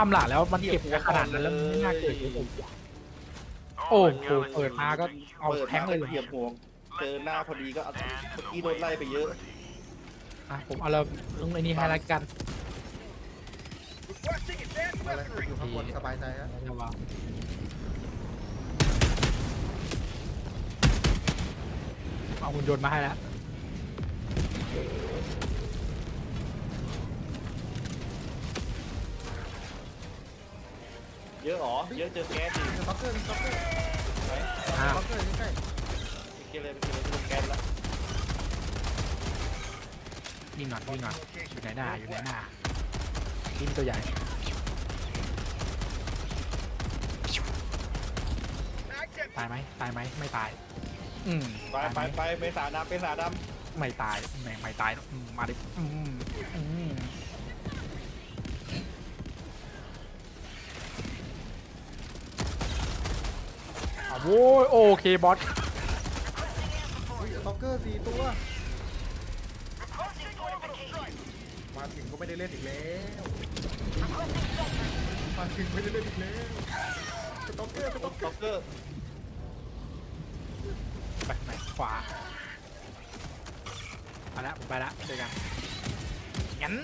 ตามหลักแล้วมันเก็บไว้ขนาดนั้นแล้วมันไม่น่าเกิดขึ้นโอ้โหเปิดมาก็เอาเปิดแทงเลยเหรอเหยียบหัวเจอหน้าพอดีก็เอาเมื่อกี้โดนไล่ไปเยอะอะผมเอาเราลงในนี้ให้ละกันมาเลยอยู่ข้างบนสบายใจฮะระวังเอาหุ่นยนต์มาให้แล้ว เยอะหรอ เยอะเจอแก๊สดิสต็อกเกอร์มีสต็อกเกอร์ไหนอะสต็อกเกอร์ใกล้ไปเกลเลยไปเกลเลยไปลงแก๊สแล้ววิ่งหน่อยวิ่งหน่อยอยู่ไหนหน้าอยู่ไหนหน้าดิ้นตัวใหญ่ตายไหมตายไหมไม่ตาย อืมไปตายหไปมไปเมษาดำเมษาดไม่ตายไม่ไม่ตายอืมมาดิอืมอืม โว้ยโอเคบอสๆอุ้ยสต็อกเกอร์สี่ตัว มาถึงก็ไม่ได้เล่นอีกแล้วมาถึงไม่ได้เล่นอีกแล้วสต็อกเกอร์สำต็อกเกต็ออกร์เกอร์ไปไหนขวาไปแล้วผมไปแล้วเจอกันงั้น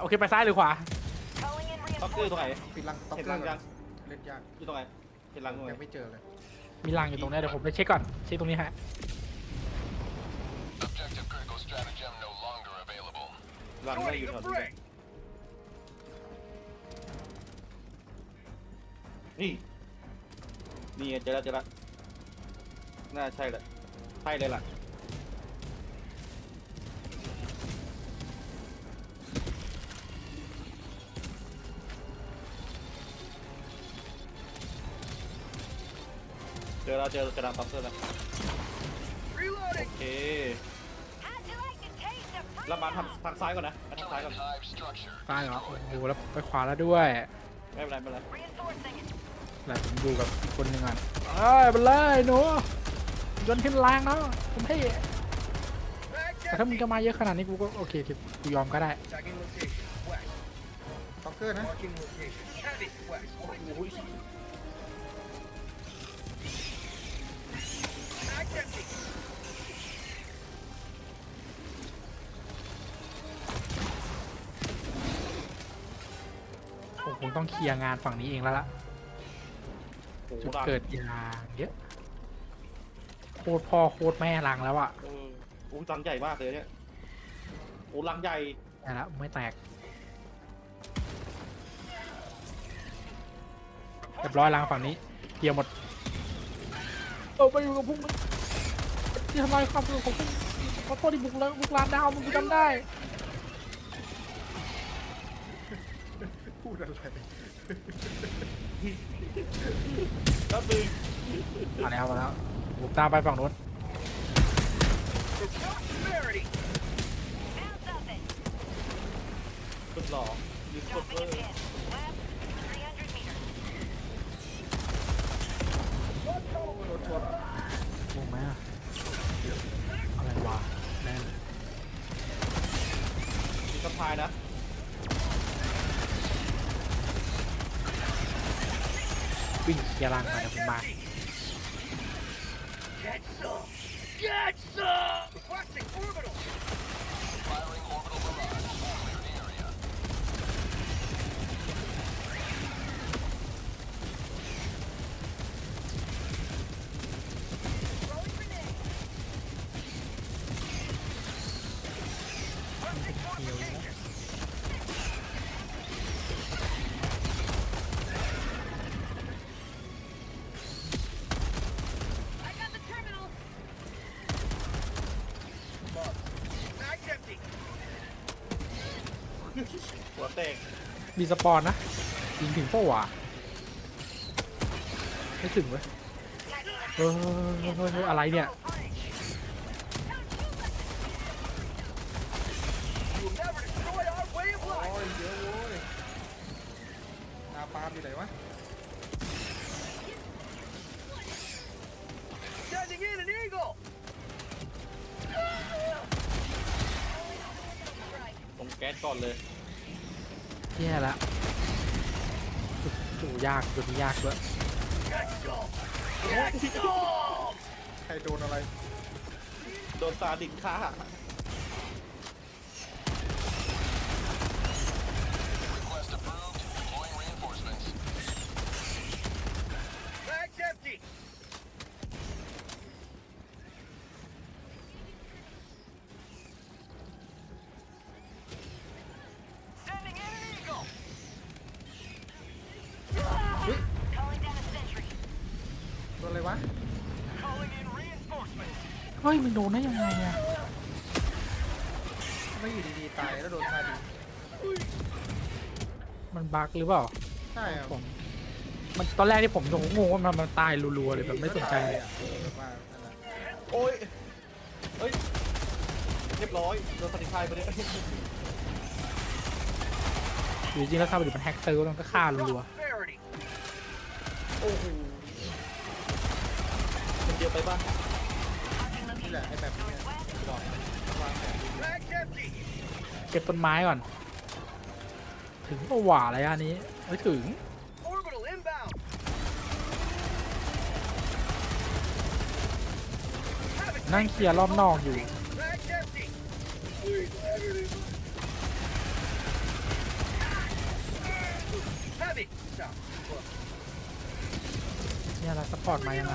โอเคไปซ้ายหรือขวาต็อกเกอร์ตรงไหนปิดลังสต็อกเห็นเกอรังร์ยังเล่นยากอยู่ตรงไหนเห็นรังตรงไหนยังไม่เจอเลย มีรังอยู่ตรงนี้เดี๋ยวผมไปเช็คก่อน เช็คตรงนี้ฮะ Objective critical stratagem no longer available. รังไม่อยู่แถวนี้นี่นี่ไงเจอแล้วเจอแล้วน่าใช่แหละใช่เลยล่ะ อแล้วเจอเจอแล้วต็อกเกอร์แล้วโอเคเรามาทางทางซ้ายก่อนนะมาทางซ้ายก่อน Terminate hive structure. ซ้ายเหรอโอ้โหแล้วไปขวาแล้วด้วยไม่เป็นไรไม่เป็นไรแล้วผมดูกับอีกคนหนึ่งก่อนเอ้ยไปเลยหนูยนต์ขึ้นแรงนะผมให้แต่ถ้ามึงจะมาเยอะขนาดนี้กูก็โอเคโอเคกูยอมก็ได้สต็อกเกอร์นะโอ้ย งต้องเคลียร์งานฝั่งนี้เองแล้วล่ะโอ้โหจุดรังเกิดยาเยอะโคตรพ่อโคตรแม่รังแล้วอะเออโอ้รังใหญ่มากเลยเนี่ยโอ้รังใหญ่แต่ละไม่แตกเรียบร้อยรังฝั่งนี้เคลียร์หมดเออไปอยู่กับพวกมึงที่ทำลายความสงบของพวกมึงขอโทษที่บุกแล้วบุกลานดาวมึงกูจำได้ อะไรก็คือมาแล้วมาแล้วผมตามไปฝั่งนู้นสุดหล่อยูสุดเลยโดนชนลงไหมอะอะไรวะแน่นมีสะพายนะ วิ่งเคลียร์รังมาเดี๋ยวผมมา Firing มีสปอนนะยิงถึงเป้าวะไม่ถึงเว้ยเฮ้ยเฮ้ยเฮ้ยเฮ้ยอะไรเนี่ยโอ้ยเยอะโว้ยนาปาล์มอยู่ไหนวะตรงแก๊สก่อนเลย แย่ละยากจุดนี้ยากด้วยใครโดนอะไร โดนซาดิสฆ่า ฮ้ยมันโดนได้ยังไงอะไม่อยู่ดีๆตายแล้วโดนซาดิมันบั๊กหรือเปล่าใช่ครับผมมันตอนแรกที่ผมงงว่ามันมันตายรัวๆเลยแบบไม่สนใจเลยอะแบบว่านั่นแหละโอ้ยเฮ้ย เรียบร้อย โดนซาดิสฆ่าไปเนี่ยหรือจริงๆแล้วซาบะดิมันแฮกเซอร์มันก็ฆ่ารัว Prosperity. โอ้โหมันเยอะไปป่ะ เก็บต้นไม้ก่อน ถึงก็หว่าอะไรอันนี้ไม่ถึง Orbital inbound. Havoc นั่งเคลียร์รอบนอกอยู่ Bag's empty. Heavy. Stop. เนี่ยเราสปอร์ตมายังไง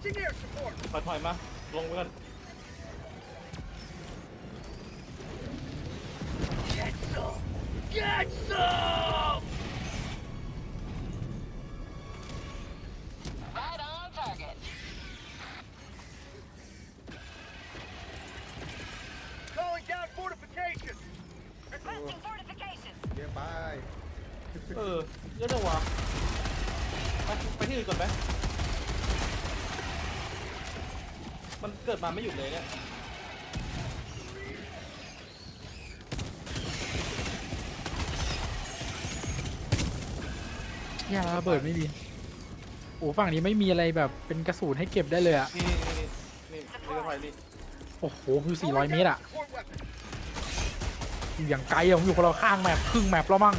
ถอยถอยมา ลงไปกัน Get some. Get some. Right on target. Calling down fortifications. Requesting fortifications. เยอะไป เออเยอะจังวะไปไปที่อื่นก่อนไหม กิดมาไม่หยุดเลยเนี่ยเนี่ยระเบิดไม่มีโอ้ฝั่งนี้ไม่มีอะไรแบบเป็นกระสุนให้เก็บได้เลยอะนี่นี่นี่นี่นี่นี่ก็ไฟนี่โอ้โหคือ400 เมตรอะ Support weapon. อยู่อย่างไกลอะผมอยู่คนละข้างแมปครึ่งแมปแล้วมั้ง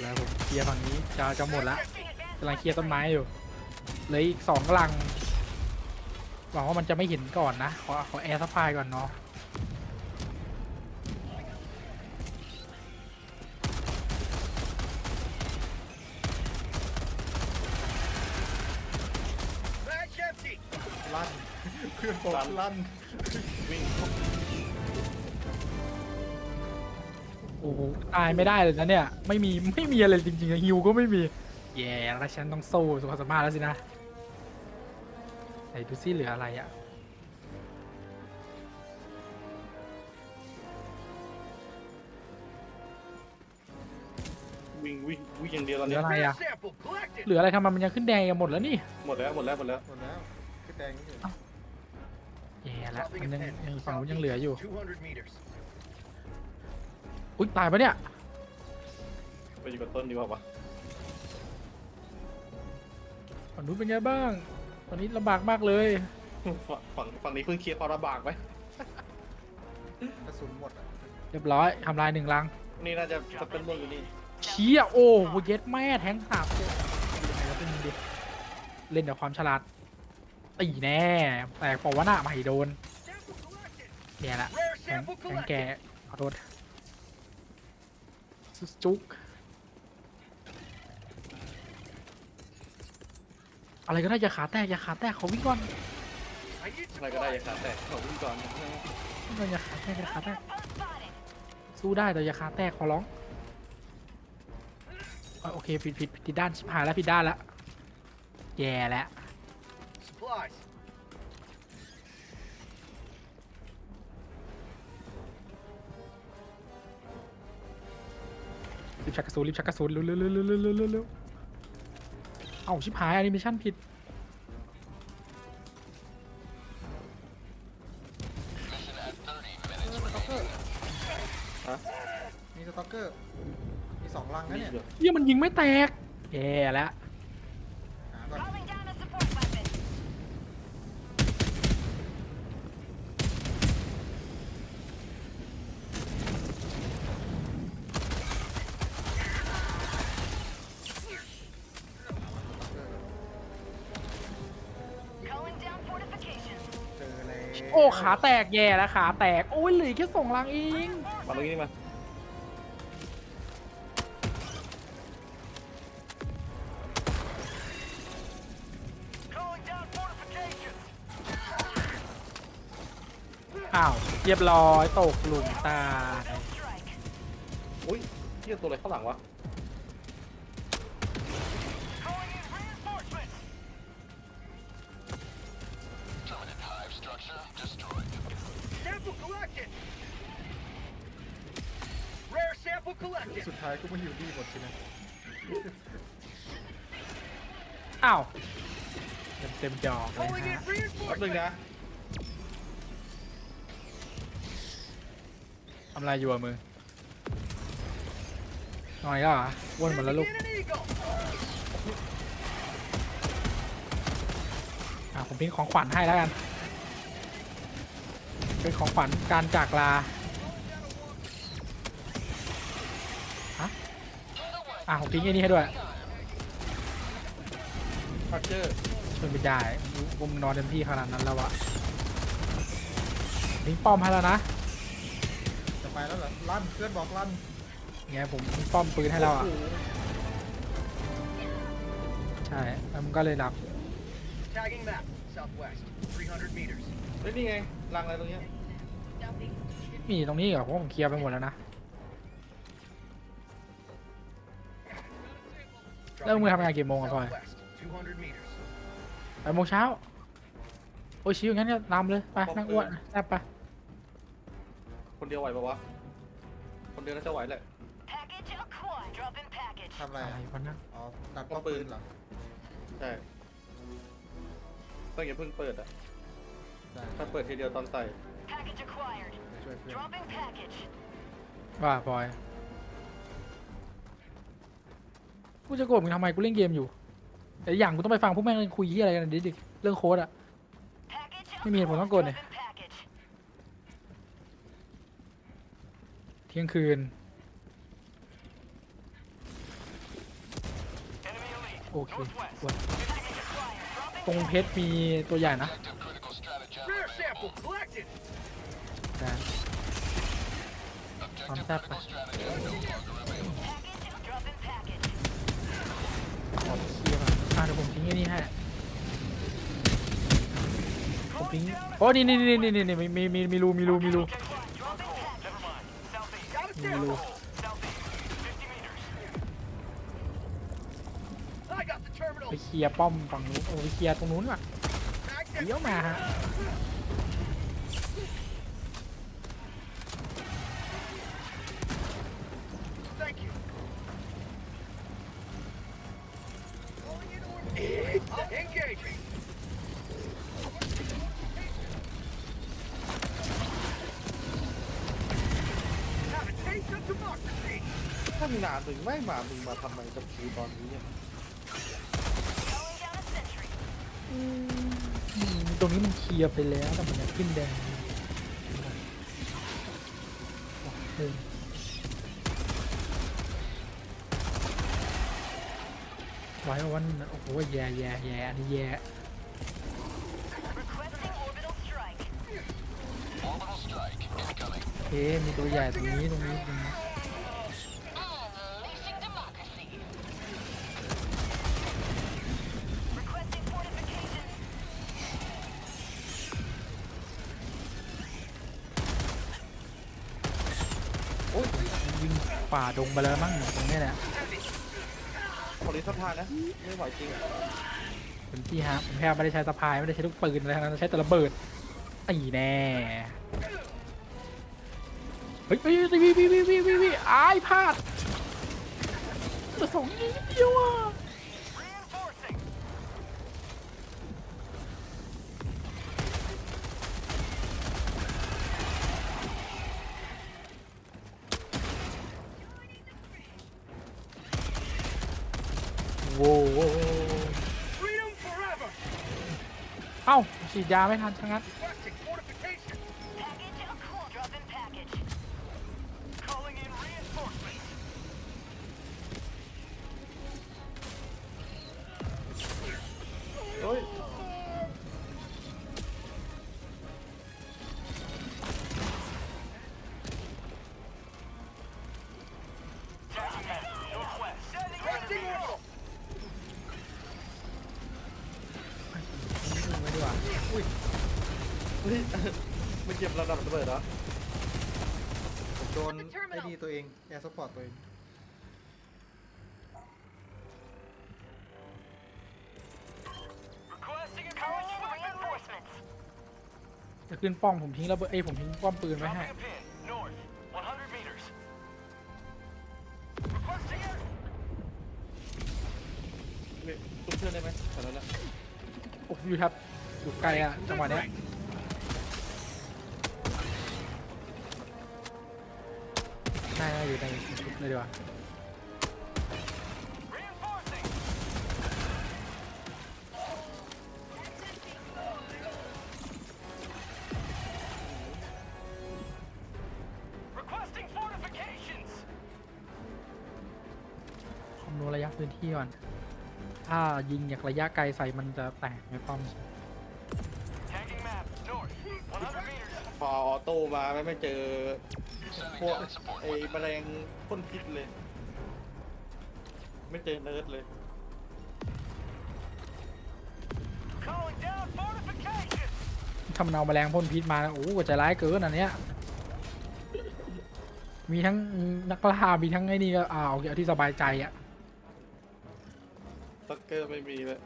แล้วผมเคลียร์ฝั่งนี้จะจะหมดละ Requesting advanced กำลังเคลียร์ต้นไม้อยู่เหลยอีกสองกำลัง หวังว่ามันจะไม่เห็นก่อนนะ ขอขอแอร์ซัพพลายก่อนเนาะ Bag's empty. ลั่นเพื่อนผมลั่นวิ่งโอ้โหตายไม่ได้เลยนะเนี่ย ไม่มีไม่มีอะไรจริงๆฮิวก็ไม่มี แย่แล้วฉันต้องสู้สุขสามารถแล้วสินะ ไหนดูซิเหลืออะไรอะวิ่งวิ่งวิ่งอย่างเดียวตอนเหลืเนี้อยอะไรอะ Sample collected. เหลืออะไรทำไมมันยังขึ้นแดงกันหมดแล้วนี่หมดแล้วหมดแล้วหมดแล้วหมดแล้วคือแดงนี่แย่แล้ว Dropping มัน a ยัง pin. ยังฝั่งนู้นยังเหลืออยู่200 meters. อุ้ยตายปะเนี่ย ไปอยู่กับต้นดีกว่าวะฝั่งนู้นเป็นไงบ้าง ตอนนี้ลำบากมากเลยฝั่งฝั่งฝั่งนี้เพิ่งเคลียร์พอระบากไหมกระสุนหมดอะเรียบร้อยทำลายหนึ่งลังนี่น่าจะจะเป็นเมืองอยู่นี่เชี่ยโอ้โหเย็ดแม่แทงสาบตัวยังไงวะเป็นดิเล่นแต่ความฉลาดตีแน่ แตกปอวะหน้าไม่โดน Sample collected. แย่ละ Rare แทง sample แทงแก collected. ขอโทษซุสจุก อะไรก็ได้อย่าขาแตกอย่าขาแตกเขาวิ่งก่อน I need อะไรก็ได้อย่า supplies. ขาแตกเขาวิ่งก่อนวิ่งก่อนอย่าขาแตกอย่าขาแตก Outpost spotted. สู้ได้แต่อย่าขาแตกขอร้องเอ้ยโอเคผิดผิดผิดด้านชิบหายแล้วผิดด้านแล้วแย่แล้ว Supplies. รีบชักกระสุนรีบชักกระสุนเร็วเร็วเร็วเร็วเร็ว เร็วเร็วเร็วเอ้าชิบหายแอนิเมชันผิด Mission at 30 minutes remaining. ฮะ มีสต็อกเกอร์ มีสองลังนะมีเนี่ย เยอะเฮียมันยิงไม่แตกแย่แล้ว อ้ขาแตกแย่แล้วขาแตก โอ้ยเหลือแค่สองลังเองมาตรงนี้มา Calling down fortifications. อ้าวเรียบร้อยตกหลุมตาย Strike. อุ้ยเที่ยตัวอะไรข้างหลังวะ สุดท้ายก็มาอยู่ดีหมดสินะอ้าวเต็มเต็มๆจอกเลย Calling ฮะ in แป๊บนึง reinforcements. นะทำอะไรอยู่อะมึงนอนอีก็เหรอวนหมดแล้วลูก Sending in an eagle. อะผมพิงของขวัญให้แล้วกัน เป็นของขวัญการจากลาฮะ อะผมพิงไอ้นี่ให้ด้วยพัชเจอร์ช่วยไม่ได้ผมนอนเต็มที่ขนาดนั้นแล้วอะพิงป้อมให้แล้วนะจะไปแล้วเหรอลั่นเพื่อนบอกลั่นไงผมพิงป้อมปืนให้แล้วอะใช่แล้วมันก็เลยรับ Tagging map. Southwest. 300 meters. เฮ้ยนี่ไงรังอะไรตรงเนี้ย มีตรงนี้เหรอเพราะว่าผมเคลียร์ไปหมดแล้วนะ แล้วมึงทำงานกี่โมงอะพลอย Southwest. 200 meters. แปดโมงเช้า โอ้ยชิวงั้นเนี่ยนำเลย ไปนั่งอ้วนแซ่บไปคนเดียวไหวปะวะ คนเดียวน่าจะไหวแหละ Package acquired. Drop in package. ทำอะไรอะไรอะวะนะอ๋อตัดป้อมปืนเหรอใช่ต้องอย่าเพิ่งเปิดอะ ได้ถ้าเปิดทีเดียวตอนใส่ Package acquired. ช่วยเพื่อน Drop in package. ว่าพลอย กูจะโกรธมึงทำไมกูเล่นเกมอยู่ แต่อย่างกูต้องไปฟังพวกแม่งคุยที่อะไรกันดิดิเรื่องโค้ดอะไม่มีเหตุผลต้องโกรธเนี่ยเที่ยงคืนโอเควันตรงเพชรมีตัวใหญ่นะความแซ่บไป Objective On tap. critical stratagem no longer available. package. Drop in package. ขอเคลียร์ก่อนอะเดี๋ยวผมทิ้งไอ้นี่ให้ผมทิ้งโอ้นี่นี่นี่นี่นี่มีมีมีมีรูมีรูมีรู Milo. I got the terminal. ไปเคลียร์ป้อมฝั่งนู้นโอ้ไปเคลียร์ตรงนู้นว่ะ Tagged เลี้ยวมาฮะ ไม่มามึงมาทำไมกับคิวตอนนี้เนี่ย Calling down a sentry. อืมตรงนี้มันเคลียร์ไปแล้วแต่มันยังขึ้นแดงเออไว้วันโอ้โหแย่แย่แย่อันนี้แย่ Requesting orbital strike. Orbital strike incoming. เอ๊ะมีตัวใหญ่ตรงนี้ตรงนี้ตรงนี้ ดงไปแล้วมั้งตรงเนี้ยแหละขอรีทับทานนะไม่ไหวจริงอะเป็นที่ฮะผมแค่ไม่ได้ใช้สะพายไม่ได้ใช้ลูกปืนอะไรทั้งนั้นใช้แต่ระเบิดตีแน่เฮ้ยเฮ้ยวิวิวิวิวิวิอ้ายพลาดเหลือสองนิดเดียวอะ โว้โว้ Freedom forever. เอ้าฉีดยาไม่ทันทั้งนั้ แอร์ซัพพอร์ตตัวเอง Requesting a Calling in weapon. reinforcements. จะขึ้นป้อมผมทิ้งระเบิดเอ้ยผมทิ้งป้อมปืนไว้ให้ Dropping a pin. North. 100 meters. Requesting air. นี่ตุ้มเพื่อนได้ไหมแถวนั้นนะโอ้โหอยู่ครับอยู่ไกลอะจังหวะเนี้ย น่าจะอยู่ในชุดเลยดีกว่า Reinforcing. Requesting fortifications. คำนวณระยะพื้นที่ก่อน ถ้ายิงจากระยะไกลใส่มันจะแตกไม่ป้อม Tagging map. North. 100 meters. พอออโต้มาไม่ไม่เจอ Sending พวก down support ไอ้ weapon. แมลงพ่นพิษเลย ไม่เจอเนิร์ดเลย Calling down fortifications. ทำเนาแมลงพ่นพิษมานะโอ้โหใจร้ายเกินอันเนี้ย มีทั้งนักล่ามีทั้งไอ้นี่ก็อ่าโอเคเอาที่สบายใจอะตักเกอร์ไม่มีเลย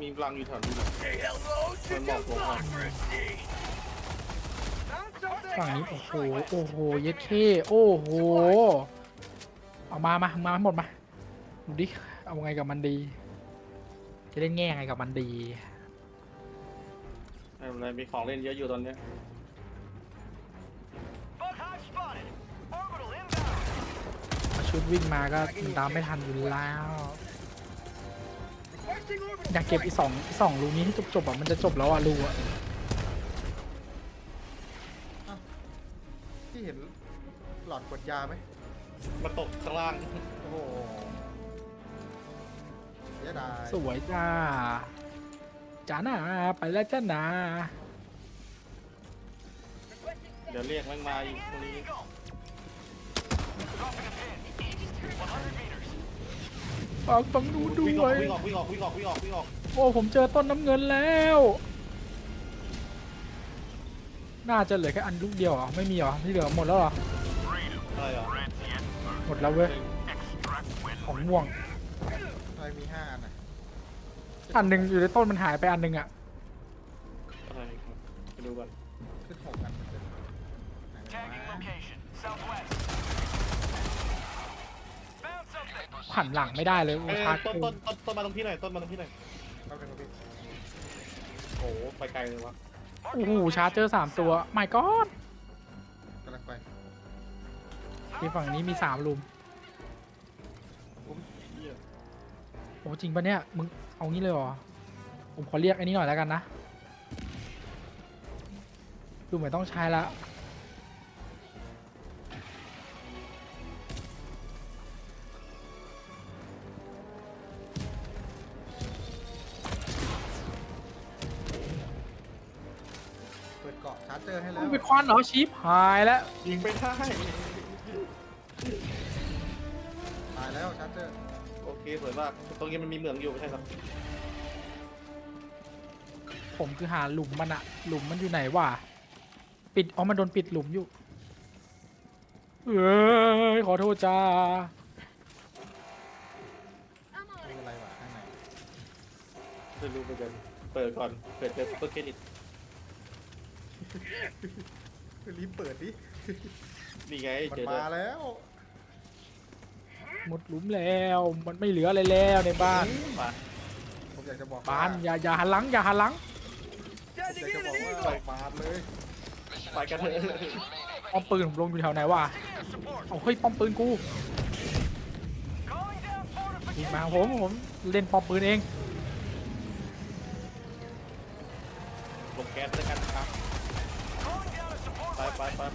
มีรังอยู่แถวนี้แหละ Say hello to democracy. Found something. ฝั่งนี้โอ้โหโอ้โหเย็ดเคโอ้โหเอามามามาหมดมาดูดิเอาไงกับมันดี จะเล่นแง่ไงกับมันดีไม่เป็นไรมีของเล่นเยอะอยู่ตอนเนี้ย Bug hive spotted. Orbital inbound. มาชุดวิ่งมาก็มันตามไม่ทันอยู่แล้ว Requesting orbital อยากเก็บอีกสองอีกสองรูนี้ให้จบๆอะมันจะจบแล้วอะรูอะ ที่เห็นหลอดกดยาไหมมาตกข้างล่าง โอ้โหเสียดายสวยจ้าจ้าหนาไปแล้วจ้าหนาเดี๋ยวเรียกแม่งมาอีกตรงนี้ Eagle. Dropping a pin. 100 meters. ฝากต้องดูด้วิ่งอวอกยวิ่งออกวิ่งออกวิ่งออกวิ่งออกวิ่งออกโอ้ผมเจอต้นน้ำเงินแล้ว น่าจะเหลือแค่อันลูกเดียวเหรอไม่มีเหรอที่เหลือหมดแล้วเหรออะไรอะหมดแล้วเว้ยของม่วงทำไมมีห้าอันอะอันหนึ่งอยู่ในต้นมันหายไปอันหนึ่งอะอะไรไปดูก่อนขึ้นหกอันเหมือนเดิมไหน Tagging วะ location. Southwest. Found something. หันหลังไม่ได้เลยโอ้เอ้ยชาร์จต้นกูต้นต้นต้นมาตรงพี่หน่อยต้นมาตรงพี่หน่อยเอาเป็นพี่โอ้โหไปไกลเลยวะ โอ้โหชาร์จเจอร์สามตัวไม่ก็กำลังไปที่ฝั่งนี้มีสามลุมเหี้ยโอ้จริงปะเนี่ยมึงเอางี้เลยเหรอผมขอเรียกไอ้นี้หน่อยแล้วกันนะดูเหมือนต้องใช้ละ ให้แล้วมึงไปควันเหรอชิปหายแล้วยิงไปได้ตายแล้วชาร์จเจอร์โอเคสวยมากตรงนี้มันมีเหมืองอยู่ไม่ใช่ครับผมคือหาหลุมมันอะหลุมมันอยู่ไหนวะปิดอ๋อมันโดนปิดหลุมอยู่เอ้ยขอโทษจ้าไม่เป็นไรวะข้างในไม่รู้เหมือนกันเปิดก่อนเปิดเจอซุปเปอร์เครดิต รีบเปิดดิ นี่ไงมันเจอมาแล้วแล้วหมดหลุมแล้ว มันไม่เหลืออะไรแล้วในบ้าน มาผมอยากจะบอกบ้านว่อย่าอย่าหันหลังอย่าหันหลังผมอยากจะบอกว่าบาดเลย Mission ไปกันเถอะ objective remaining. ป้อมปืนผมลงอยู่แถวไหนวะ Air support. เอาเฮ้ยป้อมปืนกู Calling down ยิง fortifications. มาผมผมเล่นป้อมปืนเอง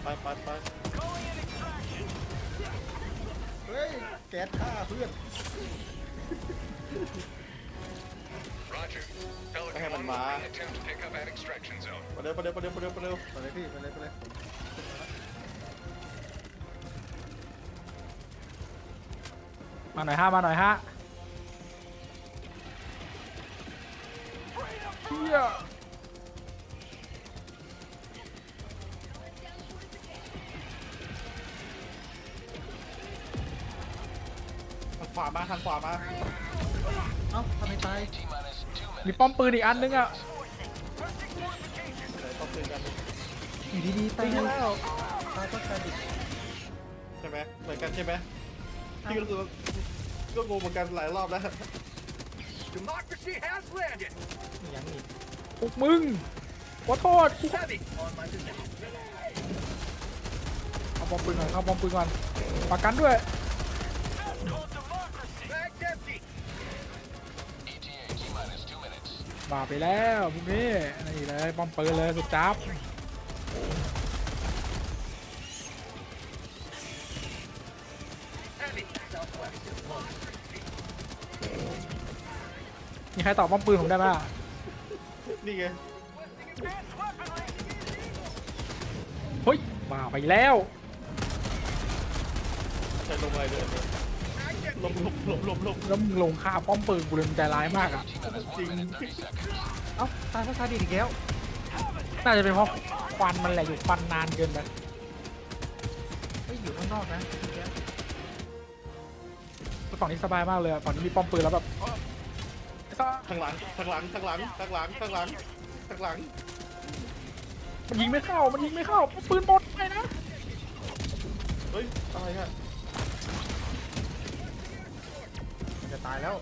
ไปไปไปไปเฮ้ย แก๊สฆ่าเพื่อน Roger. ไม่ให้มันมา Attempt to pick up at extraction zone. ไปเร็วไปเร็วไปเร็วไปเร็วไปเร็วไปเลยพี่ไปเลยไปเลยมาหน่อยฮะมาหน่อยฮะเฮีย ทางขวามา เอ้าทำไมตาย มีป้อมปืนอีกอันนึงอะไหนต้องคุยกันอยู่ดีๆตายแล้วตายก็ตายดิใช่ไหมเหมือนกันใช่ไหมพี่ก็รู้สึกว่าก็งงเหมือนกันหลายรอบแล้ว Democracy has landed. ยังอีกพวกมึงขอโทษกู Heavy on my position. เอาป้อมปืนก่อนเอาป้อมปืนก่อนประกันด้วย minutes. มาไปแล้วพวกนี้นี่เลยป้อมปืนเลยสุดจับ Heavy. Southwest. มีใครตอบป้อมปืนผมได้ไหมนี่ไงเฮ้ยมาไปแล้วใช้ลงอะไรเลย หลบหลบหลบหลบหลบแล้วมึงลงฆ่าป้อมปืนกูเลยมึงใจร้ายมากอะ T minus one minute thirty seconds. เอ้าตายเพราะตาดิอีกแล้วน่าจะเป็นเพราะควันมันแหละอยู่ควันนานเกินไปเฮ้ยอยู่ข้างนอกนะเมื่อกี้ฝั่งนี้สบายมากเลยอะฝั่งนี้มีป้อมปืนแล้วแบบไอ้ซ่าข้างหลังข้างหลังข้างหลังข้างหลังข้างหลังข้างหลังมันยิงไม่เข้า มันยิงไม่เข้า ปืนหมดไปนะ เฮ้ยอะไรอะ ตายแล้ว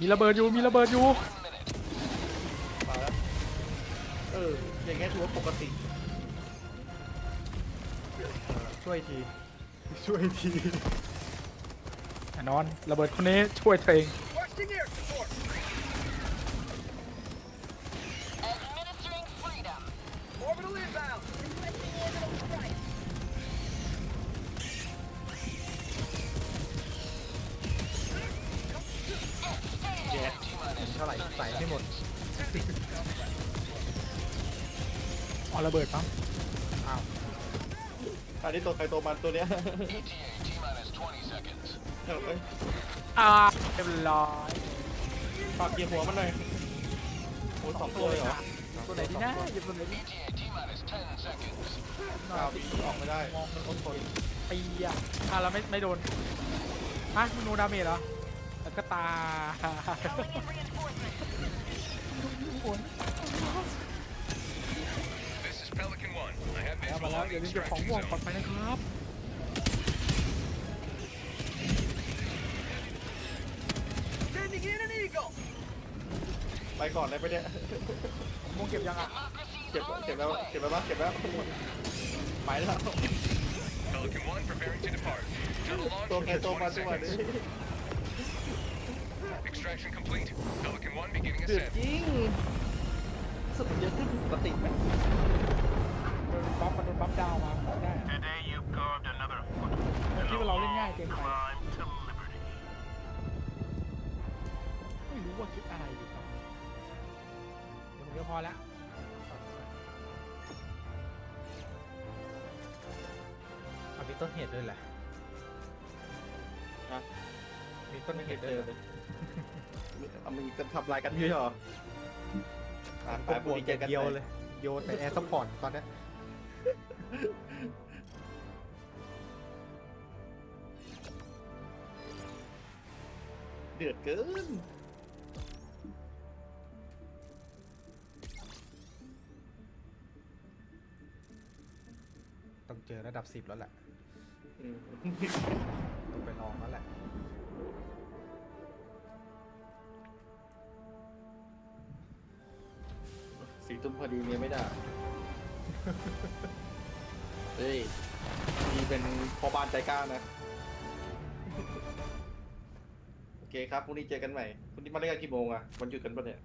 มีระเบิดอยู่มีระเบิดอยู่มาแล้วเอออย่างเงี้ยถือว่าปกติเออช่วยที ช่วยที แน่นอนระเบิดคนนี้ช่วยเธอเอง Requesting air support. เอาระเบิดปั๊มอ้าวอันนี้ตัวใครตัวมันตัวเนี้ย ETA T minus twenty seconds. เอ้ยอ่าเรียบร้อยฝากเกียร์หัวมันหน่อยโอ้ยสองตัวเลยเหรอตัวไหนดีนะหยิบตัวไหนดี ETA T minus ten seconds. อ้าวออกไม่ได้มองมันคนๆปีอะอะเราไม่ไม่โดนฮะมึงโดนดาเมจเหรอแล้วก็ตา Calling in reinforcements. แล้วมาแล้วอย่าลืมเก็บของวงปลอดไปนะครับไปก่อนเลยไปเนี่ยมวงเก็บยังอะเก็บเก็บแล้วเก็บแล้วเก็บแล้วหมดไปแล้ว Pelican ตัวใครตัวมาน20งวะนี้เดือดจริงรู้สุดเยอะขึ้นปกติไหม นบัฟมันโดนบัฟดาวมาได้ Today you carved another foot ที่ว่าเราเล่นง่ายเกินไป climb to liberty. ไม่รู้ว่าคิดอะไรอยู่ตอนนี้เดี๋ยวผมจะพอแล้วเอามีต้นเหตุด้วยแหละฮะ มีต้นเหตุด้วยเหรอเอามีกันทำลายกันเยอะเหรออะผมไปก็พบรุ่วงกนี้อเจอย่างกันเดียวเลย โยนแต่แอร์ซัพพอร์ตตอนเนี้ย เดือดเกิน ต้องเจอระดับสิบแล้วแหละอืมต้องไปลองแล้วแหละ สีตุ้มพอดีเนี่ยไม่ได้ เฮ้ยนี่เป็นพอบ้านใจกล้านะโอ เคครับพรุ่งนี้เจอกันใหม่พรุ่งนี้มาเล่นกันกี่โมงอะวันหยุดกันปะเนี่ย